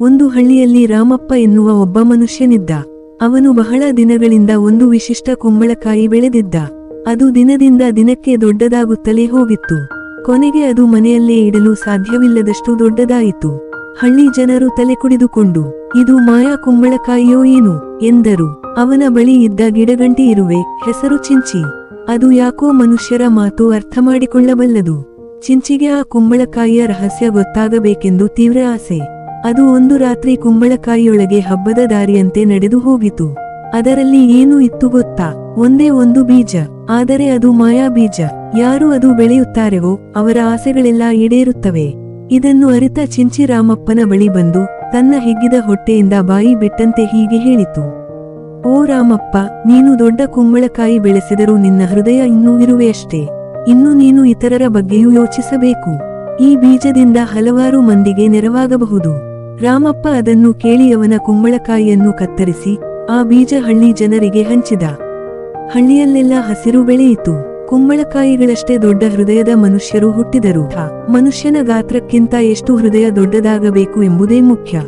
ಒಂದು ಹಳ್ಳಿಯಲ್ಲಿ ರಾಮಪ್ಪ ಎನ್ನುವ ಒಬ್ಬ ಮನುಷ್ಯನಿದ್ದ. ಅವನು ಬಹಳ ದಿನಗಳಿಂದ ಒಂದು ವಿಶಿಷ್ಟ ಕುಂಬಳಕಾಯಿ ಬೆಳೆದಿದ್ದ. ಅದು ದಿನದಿಂದ ದಿನಕ್ಕೆ ದೊಡ್ಡದಾಗುತ್ತಲೇ ಹೋಗಿತ್ತು. ಕೊನೆಗೆ ಅದು ಮನೆಯಲ್ಲೇ ಇಡಲು ಸಾಧ್ಯವಿಲ್ಲದಷ್ಟು ದೊಡ್ಡದಾಯಿತು. ಹಳ್ಳಿ ಜನರು ತಲೆ ಕುಡಿದುಕೊಂಡು, ಇದು ಮಾಯಾ ಕುಂಬಳಕಾಯಿಯೋ ಏನು? ಎಂದರು. ಅವನ ಬಳಿ ಇದ್ದ ಗಿಡಗಂಟಿ ಇರುವೆ, ಹೆಸರು ಚಿಂಚಿ. ಅದು ಯಾಕೋ ಮನುಷ್ಯರ ಮಾತು ಅರ್ಥ ಮಾಡಿಕೊಳ್ಳಬಲ್ಲದು. ಚಿಂಚಿಗೆ ಆ ಕುಂಬಳಕಾಯಿಯ ರಹಸ್ಯ ಗೊತ್ತಾಗಬೇಕೆಂದು ತೀವ್ರ ಆಸೆ. ಅದು ಒಂದು ರಾತ್ರಿ ಕುಂಬಳಕಾಯಿಯೊಳಗೆ ಹಬ್ಬದ ದಾರಿಯಂತೆ ನಡೆದು ಹೋಗಿತು. ಅದರಲ್ಲಿ ಏನು ಇತ್ತು ಗೊತ್ತಾ? ಒಂದೇ ಒಂದು ಬೀಜ. ಆದರೆ ಅದು ಮಾಯಾ ಬೀಜ. ಯಾರು ಅದು ಬೆಳೆಯುತ್ತಾರೆವೋ ಅವರ ಆಸೆಗಳೆಲ್ಲ ಈಡೇರುತ್ತವೆ. ಇದನ್ನು ಅರಿತ ಚಿಂಚಿ ರಾಮಪ್ಪನ ಬಳಿ ಬಂದು ತನ್ನ ಹಿಗ್ಗಿದ ಹೊಟ್ಟೆಯಿಂದ ಬಾಯಿ ಬಿಟ್ಟಂತೆ ಹೀಗೆ ಹೇಳಿತು. ಓ ರಾಮಪ್ಪ, ನೀನು ದೊಡ್ಡ ಕುಂಬಳಕಾಯಿ ಬೆಳೆಸಿದರೂ ನಿನ್ನ ಹೃದಯ ಇನ್ನೂ ಇರುವೆಯಷ್ಟೇ. ಇನ್ನು ನೀನು ಇತರರ ಬಗ್ಗೆಯೂ ಯೋಚಿಸಬೇಕು. ಈ ಬೀಜದಿಂದ ಹಲವಾರು ಮಂದಿಗೆ ನೆರವಾಗಬಹುದು. ರಾಮಪ್ಪ ಅದನ್ನು ಕೇಳಿ ಅವನ ಕುಂಬಳಕಾಯಿಯನ್ನು ಕತ್ತರಿಸಿ, ಆ ಬೀಜ ಹಳ್ಳಿ ಜನರಿಗೆ ಹಂಚಿದ. ಹಳ್ಳಿಯಲ್ಲೆಲ್ಲ ಹಸಿರು ಬೆಳೆಯಿತು. ಕುಂಬಳಕಾಯಿಗಳಷ್ಟೇ ದೊಡ್ಡ ಹೃದಯದ ಮನುಷ್ಯರು ಹುಟ್ಟಿದರು. ಮನುಷ್ಯನ ಗಾತ್ರಕ್ಕಿಂತ ಎಷ್ಟು ಹೃದಯ ದೊಡ್ಡದಾಗಬೇಕು ಎಂಬುದೇ ಮುಖ್ಯ.